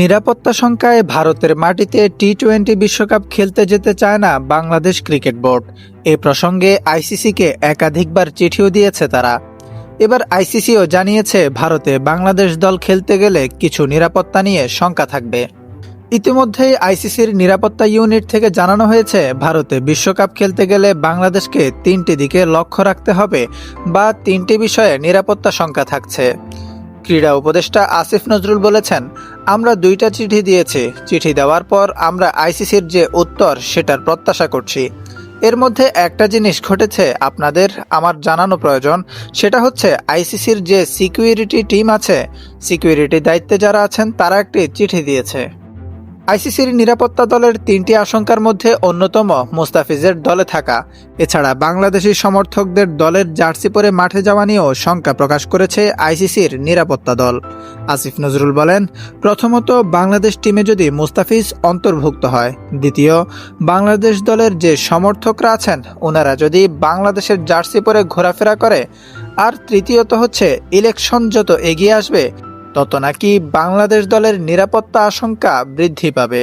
নিরাপত্তা শঙ্কায় ভারতের মাটিতে টি টোয়েন্টি বিশ্বকাপ খেলতে যেতে চায় না বাংলাদেশ ক্রিকেট বোর্ড। এ প্রসঙ্গে আইসিসিকে একাধিকবার চিঠিও দিয়েছে তারা। এবার আইসিসিও জানিয়েছে, ভারতে বাংলাদেশ দল খেলতে গেলে কিছু নিরাপত্তা নিয়ে শঙ্কা থাকবে। ইতিমধ্যেই আইসিসির নিরাপত্তা ইউনিট থেকে জানানো হয়েছে, ভারতে বিশ্বকাপ খেলতে গেলে বাংলাদেশকে তিনটি দিকে লক্ষ্য রাখতে হবে বা তিনটি বিষয়ে নিরাপত্তা শঙ্কা থাকছে। ক্রীড়া উপদেষ্টা আসিফ নজরুল বলেছেন আমরা দুইটা চিঠি দিয়েছি। চিঠি দেওয়ার পর আমরা আইসিসির যে উত্তর, সেটার প্রত্যাশা করছি। এর মধ্যে একটা জিনিস ঘটেছে আপনাদের, আমার জানানো প্রয়োজন। সেটা হচ্ছে আইসিসির যে সিকিউরিটি টিম আছে, সিকিউরিটি দায়িত্বে যারা আছেন, তারা একটি চিঠি দিয়েছে। আইসিসির নিরাপত্তা দলের তিনটি আশঙ্কার মধ্যে অন্যতম মোস্তাফিজের দলে থাকা। এছাড়া বাংলাদেশি সমর্থকদের দলের জার্সি পরে মাঠে যাওয়া নিয়েও শঙ্কা প্রকাশ করেছে আইসিসির নিরাপত্তা দল। আসিফ নজরুল বলেন, প্রথমত বাংলাদেশ টিমে যদি মুস্তাফিজ অন্তর্ভুক্ত হয়। দ্বিতীয়, বাংলাদেশ দলের যে সমর্থকরা আছেন ওনারা যদি বাংলাদেশের জার্সি পরে ঘোরাফেরা করে। আর তৃতীয়ত হচ্ছে, ইলেকশন যত এগিয়ে আসবে তত নাকি বাংলাদেশ দলের নিরাপত্তা আশঙ্কা বৃদ্ধি পাবে।